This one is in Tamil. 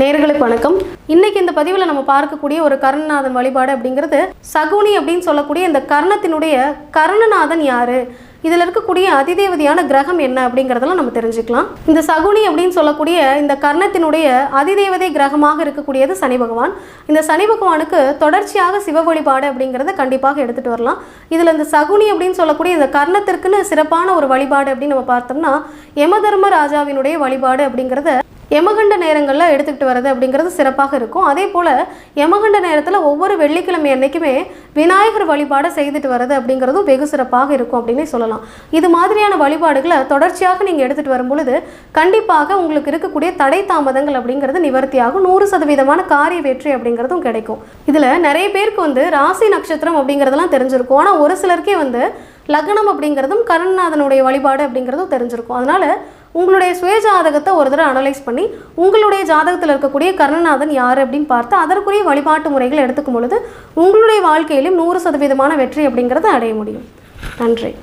நேர்களுக்கு வணக்கம். இன்னைக்கு இந்த பதிவில் நம்ம பார்க்கக்கூடிய ஒரு கர்ணநாதன் வழிபாடு அப்படிங்கிறது சகுனி அப்படின்னு சொல்லக்கூடிய இந்த கர்ணத்தினுடைய கர்ணநாதன் யாரு? இதில் இருக்கக்கூடிய அதிதேவதையான கிரகம் என்ன அப்படிங்கிறதெல்லாம் நம்ம தெரிஞ்சுக்கலாம். இந்த சகுனி அப்படின்னு சொல்லக்கூடிய இந்த கர்ணத்தினுடைய அதிதேவதை கிரகமாக இருக்கக்கூடியது சனி பகவான். இந்த சனி பகவானுக்கு தொடர்ச்சியாக சிவ வழிபாடு அப்படிங்கிறத கண்டிப்பாக எடுத்துகிட்டு வரலாம். இதில் இந்த சகுனி அப்படின்னு சொல்லக்கூடிய இந்த கர்ணத்திற்குன்னு சிறப்பான ஒரு வழிபாடு அப்படின்னு நம்ம பார்த்தோம்னா யமதர்ம ராஜாவினுடைய வழிபாடு அப்படிங்கிறத யமகண்ட நேரங்களில் எடுத்துக்கிட்டு வர்றது அப்படிங்கிறது சிறப்பாக இருக்கும். அதே போல் யமகண்ட நேரத்தில் ஒவ்வொரு வெள்ளிக்கிழமை அன்னைக்குமே விநாயகர் வழிபாடை செய்துட்டு வர்றது அப்படிங்கிறதும் வெகு சிறப்பாக இருக்கும் அப்படின்னே சொல்லலாம். இது மாதிரியான வழிபாடுகளை தொடர்ச்சியாக நீங்கள் எடுத்துகிட்டு வரும்பொழுது கண்டிப்பாக உங்களுக்கு இருக்கக்கூடிய தடை தாமதங்கள் அப்படிங்கிறது நிவர்த்தியாகும். நூறு சதவீதமான காரிய வெற்றி அப்படிங்கிறதும் கிடைக்கும். இதில் நிறைய பேருக்கு வந்து ராசி நட்சத்திரம் அப்படிங்கிறதெல்லாம் தெரிஞ்சிருக்கும். ஆனால் ஒரு சிலருக்கே வந்து லக்னம் அப்படிங்கிறதும் கருணநாதனுடைய வழிபாடு அப்படிங்கிறதும் தெரிஞ்சிருக்கும். அதனால் உங்களுடைய சுய ஜாதகத்தை ஒரு தடவை அனலைஸ் பண்ணி உங்களுடைய ஜாதகத்தில் இருக்கக்கூடிய கருணநாதன் யார் அப்படின்னு பார்த்து அதற்குரிய வழிபாட்டு முறைகளை எடுத்துக்கும் பொழுது உங்களுடைய வாழ்க்கையிலும் நூறு சதவீதமான வெற்றி அப்படிங்கிறத அடைய முடியும். நன்றி.